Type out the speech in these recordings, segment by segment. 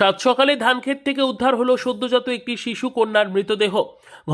সাত সকালে ধানক্ষেত থেকে উদ্ধার হলো সদ্যজাত একটি শিশু কন্যার মৃতদেহ।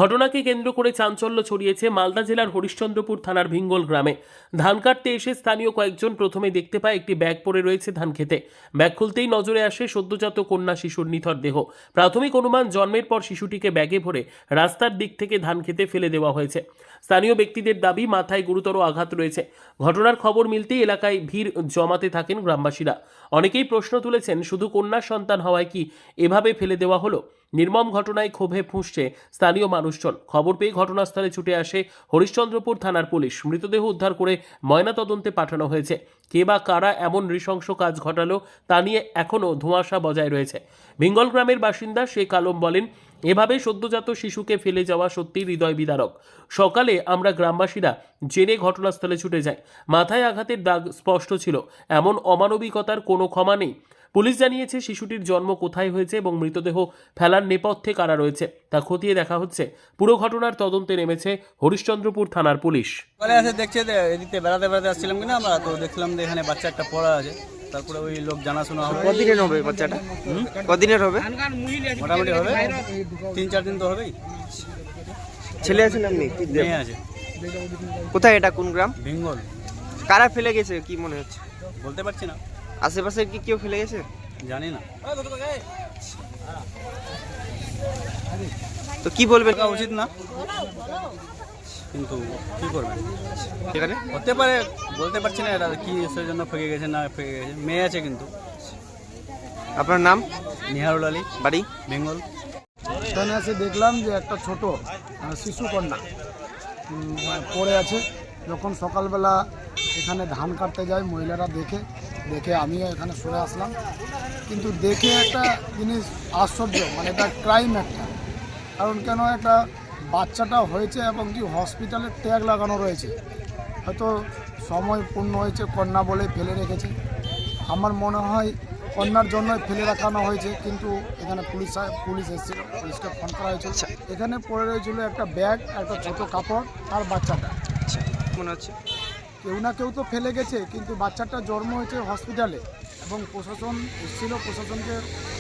ঘটনাকে কেন্দ্র করে চাঞ্চল্য ছড়িয়েছে মালদা জেলার হরিশ্চন্দ্রপুর থানার ভিঙ্গল গ্রামে। ধান কাটতে এসে স্থানীয় কয়েকজন প্রথমে দেখতে পায় একটি ব্যাগ পড়ে রয়েছে ধান খেতে ব্যাগ খুলতেই নজরে আসে সদ্যজাত কন্যা শিশুর নিথর দেহ। প্রাথমিক অনুমান জন্মের পর শিশুটিকে ব্যাগে ভরে রাস্তার দিক থেকে ধান খেতে ফেলে দেওয়া হয়েছে। স্থানীয় ব্যক্তিদের দাবি, মাথায় গুরুতর আঘাত রয়েছে। ঘটনার খবর মিলতেই এলাকায় ভিড় জমাতে থাকেন গ্রামবাসীরা। অনেকেই প্রশ্ন তুলেছেন, শুধু কন্যা সন্তান হওয়ায় কি এভাবে ফেলে দেওয়া হলো? নির্মম ঘটনায় ক্ষোভে ফুঁসছে স্থানীয় মানুষজন। খবর পেয়ে ঘটনাস্থলে ছুটে আসে হরিশ্চন্দ্রপুর থানার পুলিশ। মৃতদেহ উদ্ধার করে ময়নাতদন্তে পাঠানো হয়েছে। কে বা কারা এমন নৃশংস কাজ ঘটালো তা নিয়ে এখনও ধোঁয়াশা বজায় রয়েছে। বেঙ্গল গ্রামের বাসিন্দা শেখ আলম বলেন, এভাবে সদ্যজাত শিশুকে ফেলে যাওয়া সত্যি হৃদয় বিদারক সকালে আমরা গ্রামবাসীরা জেনে ঘটনাস্থলে ছুটে যাই। মাথায় আঘাতের দাগ স্পষ্ট ছিল। এমন অমানবিকতার কোনো ক্ষমা নেই। পুলিশ জানিয়েছে শিশুটির জন্ম কোথায় হয়েছে এবং মৃতদেহ ফেলার নেপথ্যে কারা রয়েছে তা খতিয়ে দেখা হচ্ছে। পুরো ঘটনার তদন্তে নেমেছে হরিশ্চন্দ্রপুর থানার পুলিশ। দেখছে এদিকে বেড়াতে বেড়াতে আসছিলাম কিনা আমরা তো দেখলাম যে এখানে বাচ্চা একটা পড়া আছে। তারপরে ওই লোক জানাশোনা হবে। কদিনের হবে বাচ্চাটা? কদিনের হবে? মোটামুটি হবে। তিন চার দিন তো হবেই। ছেলে কি দেব? মেয়ে আছে। কোথায় এটা? কোন গ্রাম? বেঙ্গল। কারা ফেলে গেছে কি মনে হচ্ছে? বলতে পারছি না। আশেপাশে কি কেউ ফেলে গেছে? জানি না। তো কি বলবেন? উচিত না। কিন্তু কি করবেন? এখানে হতে পারে বলতে পারছি না এটা কি সেই জন্য ফেঁকে গেছে না ফেঁকে গেছে। মেয়ে আছে কিন্তু। আপনার নাম? নিহারুল আলী। বাড়ি? বেঙ্গল। এখানে এসে দেখলাম যে একটা ছোট শিশু কন্যা পড়ে আছে। যখন সকালবেলা এখানে ধান কাটতে যায় মহিলারা দেখে দেখে আমিও এখানে সরে আসলাম। কিন্তু দেখে একটা জিনিস আশ্চর্য মানে এটা ক্রাইম একটা। কারণ কেন একটা বাচ্চাটা হয়েছে এবং কি হসপিটালে ট্যাগ লাগানো রয়েছে। হয়তো সময় পূর্ণ হয়েছে কন্যা বলে ফেলে রেখেছে। আমার মনে হয় কন্যার জন্য ফেলে রাখানো হয়েছে কিন্তু এখানে পুলিশ পুলিশ এসেছিল পুলিশকে ফোন করা হয়েছিল। এখানে পড়ে রয়েছিল একটা ব্যাগ একটা ছোট কাপড় আর বাচ্চাটা। মনে হচ্ছে। কেউ না কেউ তো ফেলে গেছে, কিন্তু বাচ্চাটা জন্ম হয়েছে হসপিটালে। এবং প্রশাসন এসেছিল, প্রশাসনকে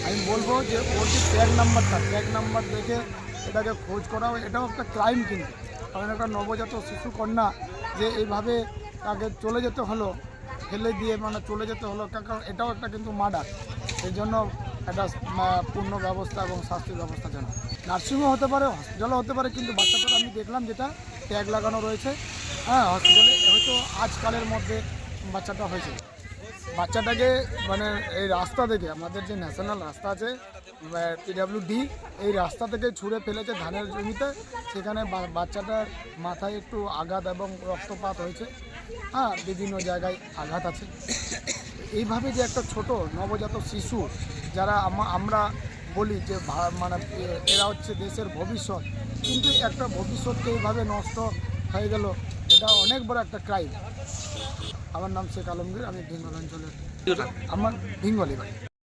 আমি বলব যে ওর যে ট্যাগ নাম্বারটা ট্যাগ নাম্বার দেখে এটাকে খোঁজ করা এটাও একটা ক্রাইম কিন্তু। কারণ একটা নবজাত শিশু কন্যা যে এইভাবে তাকে চলে যেতে হলো, ফেলে দিয়ে মানে চলে যেতে হলো কারণ এটাও একটা কিন্তু মার্ডার সেই জন্য একটা পূর্ণ ব্যবস্থা এবং শাস্তির ব্যবস্থা জানা নার্সিংও হতে পারে হসপিটালও হতে পারে, কিন্তু বাচ্চাটা আমি দেখলাম যেটা ট্যাগ লাগানো রয়েছে। হ্যাঁ হসপিটালে হয়তো আজকালের মধ্যে বাচ্চাটা হয়েছে। বাচ্চাটাকে মানে এই রাস্তা থেকে, আমাদের যে ন্যাশনাল রাস্তা আছে পিডাব্লিউ ডি এই রাস্তা থেকে ছুঁড়ে ফেলেছে ধানের জমিতে। সেখানে বাচ্চাটার মাথায় একটু আঘাত এবং রক্তপাত হয়েছে। হ্যাঁ বিভিন্ন জায়গায় আঘাত আছে। এইভাবে যে একটা ছোট নবজাত শিশু, যারা আমরা বলি যে মানে এরা হচ্ছে দেশের ভবিষ্যৎ। কিন্তু একটা ভবিষ্যৎকে এইভাবে নষ্ট হয়ে গেল। এটা অনেক বড় একটা ক্রাইম আমার নাম শেখ আলমগীর, আমি বেঙ্গল অঞ্চলের। আমার বেঙ্গলি বাড়ি।